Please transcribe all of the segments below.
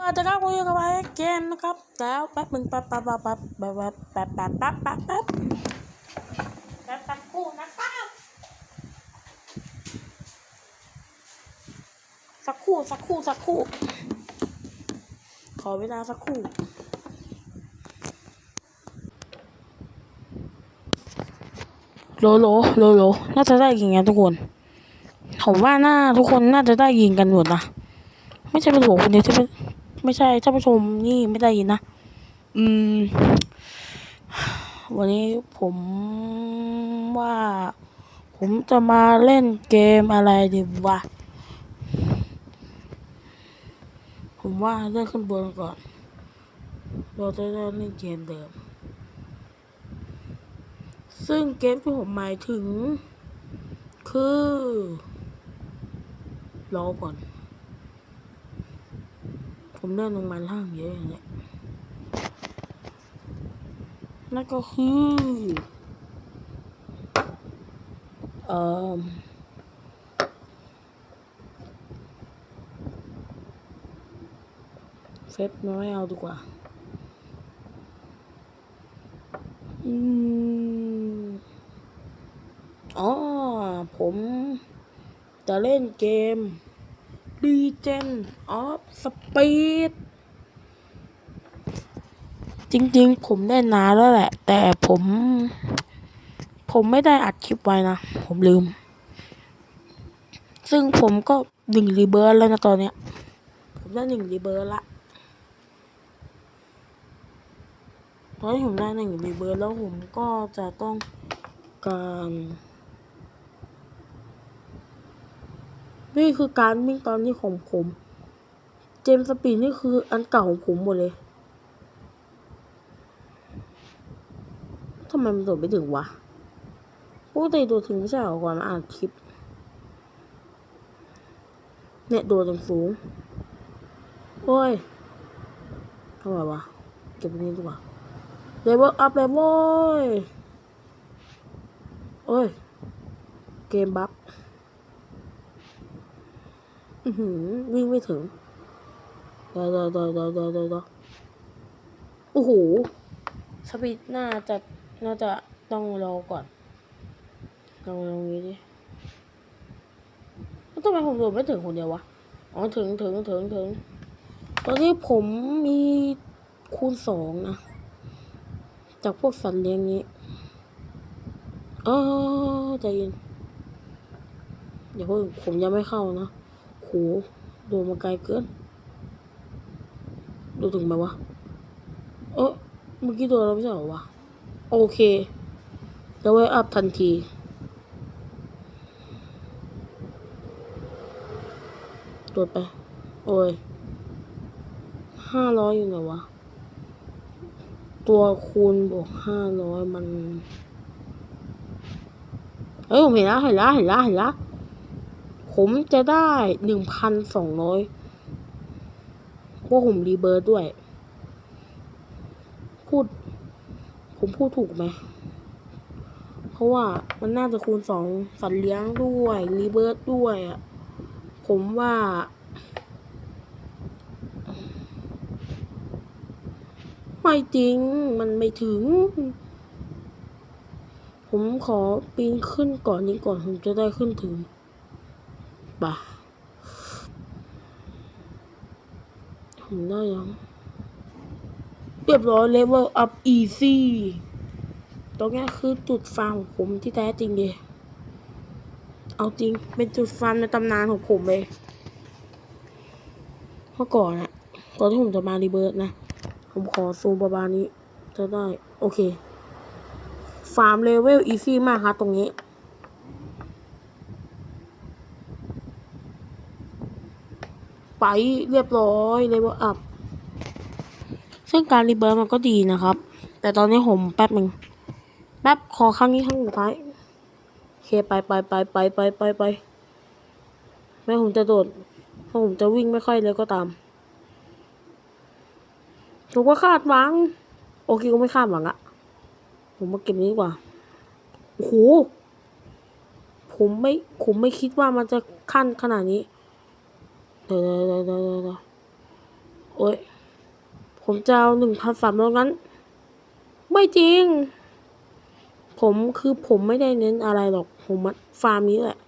ก็จจะเข้าคุยกับไอเกมนะครับ แล้วแป๊บมึงแป๊บแป๊บแป๊บแป๊บแป๊บแป๊บแป๊บแป๊บแป๊บแป๊บแป๊บแป๊บคู่นะครับสักคู่สักคู่สักคู่ ขอเวลาสักคู่โลโลโลโลน่าจะได้ยิงกันทุกคนผมว่าหน่าทุกคนน่าจะได้ยินกันหมดนะไม่ใช่เป็นผมคนเดียวที่ไม่ ไม่ใช่ท่านผู้ชมนี่ไม่ได้ยินนะ อืม วันนี้ผมว่า ผมจะมาเล่นเกมอะไรดีวะ ผมว่าเลื่อนขึ้นบนก่อน เราจะเล่นเกมเดิม ซึ่งเกมที่ผมหมายถึง คือรอก่อน ผมเดินลงมาล่างเยอะอย่างเงี้ยนั่นก็คือเอ่อเฟซน้อยเอาดีกว่า อืมอ๋อ ผมจะเล่นเกม Legend of Speed จริงๆ ผมเล่นานแล้วแหละ แต่ผม ผมไม่ได้อัดคลิปไว้นะ ผมลืม ซึ่งผมก็หนึ่งรีเบิร์แล้วนะตอนเนี้ย ผมได้หนึ่งรีเบิร์ละตอนที่ผมได้หนึ่งรีเบิร์แล้วผมก็จะต้องการ นี่คือการวิ่งตอนนี้ของผม เจมส์ปีดนี่คืออันเก่าของผมหมดเลยทำไมมันโดดไม่ถึงวะปกติโดดถึงไม่ใช่เหรอก่อนมาอ่านคลิป เนี่ยโดดถึงสูง โอ้ยทำไมวะ เก็บตรงนี้ดีกว่าเลเวลอัพเลยโว้ย โอ้ย เกมบัฟ อือหือ วิ่งไม่ถึงเดี๋ยวเดี๋ยวเดี๋ยวเดี๋ยวเดี๋ยวเดี๋ยวเดี๋ยวโอ้โห สปีดน่าจะ น่าจะต้องรอก่อนลองลองนี้ดิแล้วทำไมผมโดดไม่ถึงคนเดียววะ อ๋อ ถึงถึงถึงถึง ตอนนี้ผมมีคูณสองนะ จากพวกสัตว์เลี้ยงนี้เออใจเย็นเดี๋ยวเพิ่งผมยังไม่เข้านะ โหโดนมาไกลเกิน ดูถึงไหมวะ เออเมื่อกี้โดนเราไม่ใช่หรอวะ โอเคแล้วไว้อัพทันทีโดดไป โอ้ยห้าร้อยอยู่ไหนวะ ตัวคูณบวกห้าร้อยมัน เอ้ยผมเห็นล้วเห็นล้วเห็นล้วเห็นล้ว ผมจะได้หนึ่งพันสองร้อยพวกผมรีเบิร์ดด้วย พูด ผมพูดถูกไหม เพราะว่ามันน่าจะคูณสองสัตว์เลี้ยงด้วย รีเบิร์ดด้วยอะผมว่า ไม่จริง มันไม่ถึง ผมขอปีนขึ้นก่อนนี้ก่อน ผมจะได้ขึ้นถึง ป่ะผมได้ยัง เรียบร้อยเลเวลอัพอีซี่ตรงนี้คือจุดฟาร์มของผมที่แท้จริงเลยเอาจริง เป็นจุดฟาร์มในตำนานของผมเลยเมื่อก่อนอะตอนที่ผมจะมารีเบิร์ดนะ ผมขอซูมประมาณนี้ จะได้ โอเค ฟาร์มเลเวลอีซี่มากครับตรงนี้ ไปเรียบร้อยเลเวลอัพซึ่งการรีเบิร์มันก็ดีนะครับ แต่ตอนนี้ผมแป๊บหนึ่งแป๊บขอครั้งนี้ครั้งสุดท้ายโอเคไปไปไปไปไปไปไปแม้ผมจะโดดเพราะผมจะวิ่งไม่ค่อยเลยก็ตามผมก็คาดหวัง โอเคก็ไม่คาดหวังอะผมมาเก็บนี้ดีกว่าโอ้โหผมไม่ผมไม่คิดว่ามันจะขั้นขนาดนี้ เดี๋ยวเดี๋ยวเดี๋ยวเดี๋ยวเดี๋ยวโอ้ยผมจะเอาหนึ่งพันสามร้อยงั้น ไม่จริง ผมคือผมไม่ได้เน้นอะไรหรอก ผมมันฟาร์มนี้แหละ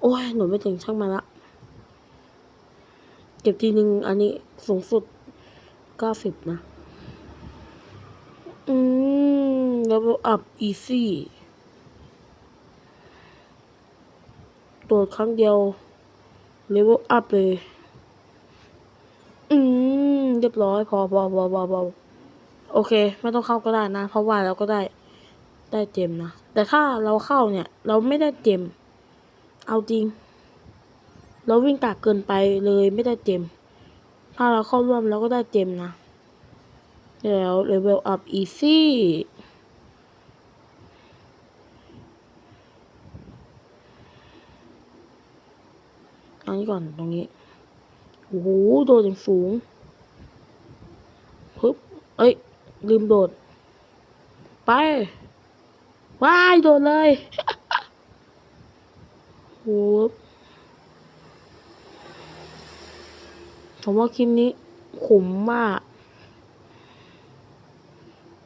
โอ้ย หนูไม่ถึงช่างมาละ เก็บทีหนึ่งอันนี้สูงสุดเก้าสิบนะ อืม level up easy โดดครั้งเดียว level up เลย อืม เรียบร้อย พอพอพอพอพอโอเค ไม่ต้องเข้าก็ได้นะ เพราะว่าเราก็ได้ได้เจมนะ แต่ถ้าเราเข้าเนี่ย เราไม่ได้เจม เอาจริง เราวิ่งกากเกินไปเลยไม่ได้เจม ถ้าเราเข้าร่วมเราก็ได้เจมนะ แล้ว level up easy อั นนี้ก่อนตรงนี้ โอ้โห โดดอย่างสูงปึ๊บเอ้ย ลืมโดด ไป ว้าย โดดเลยโหผมว่าคลิปนี้ขมมาก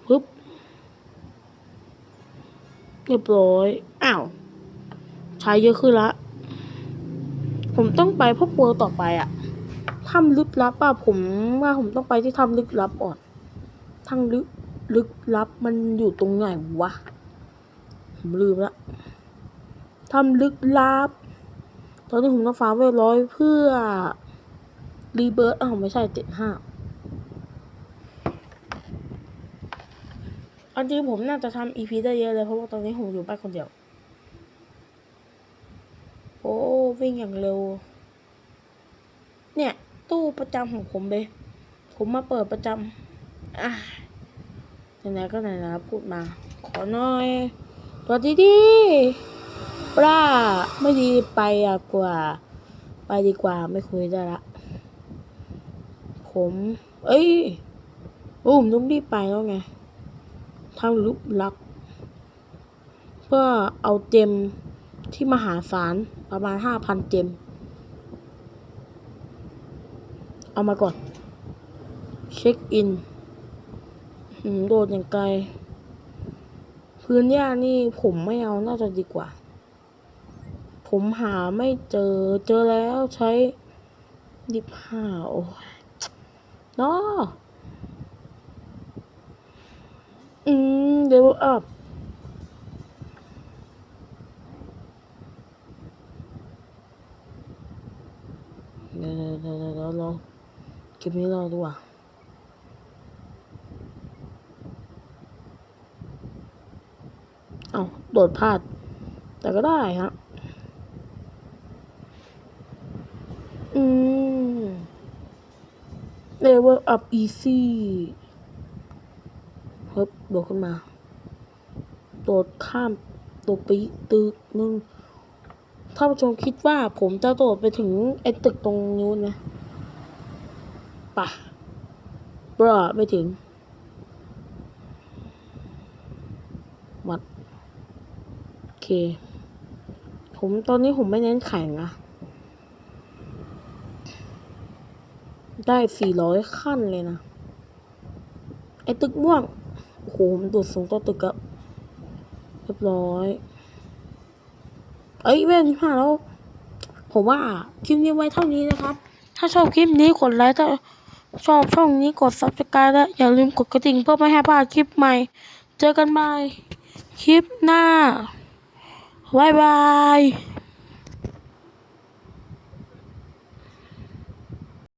ปึ๊บเรียบร้อย อ้าว ใช้เยอะขึ้นละ ผมต้องไปพวกเวิร์ต่อไปอะถ้ำลึกลับอะผมว่าผมต้องไปที่ถ้ำลึกลับก่อนถ้ำลึกลึกลับมันอยู่ตรงไหนวะ ผมลืมละถ้ำลึกลับ ตอนนี้ผมต้องฟ้าเวลร้อยเพื่อรีเบิร์ตอ้าวไม่ใช่เจ็ดห้าอันจริงผมน่าจะทำอีพีได้เยอะเลยเพราะว่าตอนนี้ผมอยู่บ้านคนเดียว โอ้ วิ่งอย่างเร็ว เนี่ย ตู้ประจำของผมเลย ผมมาเปิดประจำอะไหนๆก็ไหนๆแล้วพูดมา ขอหน่อยตัวดีดีปลาไม่ดีไปอะกว่า ไปดีกว่าไม่คุยได้ละ ผม เอ้ยโอ้ผมต้องรีบไปแล้วไงทำลุกลัก เพื่อเอาเจมที่มหาศาล ประมาณห้าพันเจม เอามาก่อน เช็คอินหืมโดดอย่างไกล พื้นหญ้านี่ผมไม่เอาน่าจะดีกว่า ผมหาไม่เจอ เจอแล้วใช้ดิบห้าโอ้ยนาะอืมเดวอัพ เดี๋ยวเดี๋ยวเดี๋ยวเดี๋ยวรอ เก็บนี้รอดีกว่าเอาโดดพลาด แต่ก็ได้ฮะ อืม level up easy เฮ้ยโดดขึ้นมา โดดข้ามตัวปีตึกนึง ถ้าผู้ชมคิดว่าผมจะโดดไปถึงไอ้ตึกตรงนู้นนะ ปะบรอไม่ถึงวัดโอเค ผมตอนนี้ผมไม่เน้นแข่งอะได้สี่ร้อยขั้นเลยนะ ไอ้ตึกม่วง โอ้โห มันโดดสูงต่อตึกอะเรียบร้อย เอ้ยเว้นผ่าแล้ว ผมว่าคลิปนี้ไว้เท่านี้นะครับ ถ้าชอบคลิปนี้กดไลค์ถ้า ชอบช่องนี้กด subscribe และอย่าลืมกดกระดิ่งเพื่อไม่ให้พลาดคลิปใหม่ เจอกันใหม่คลิปหน้า บ๊ายบาย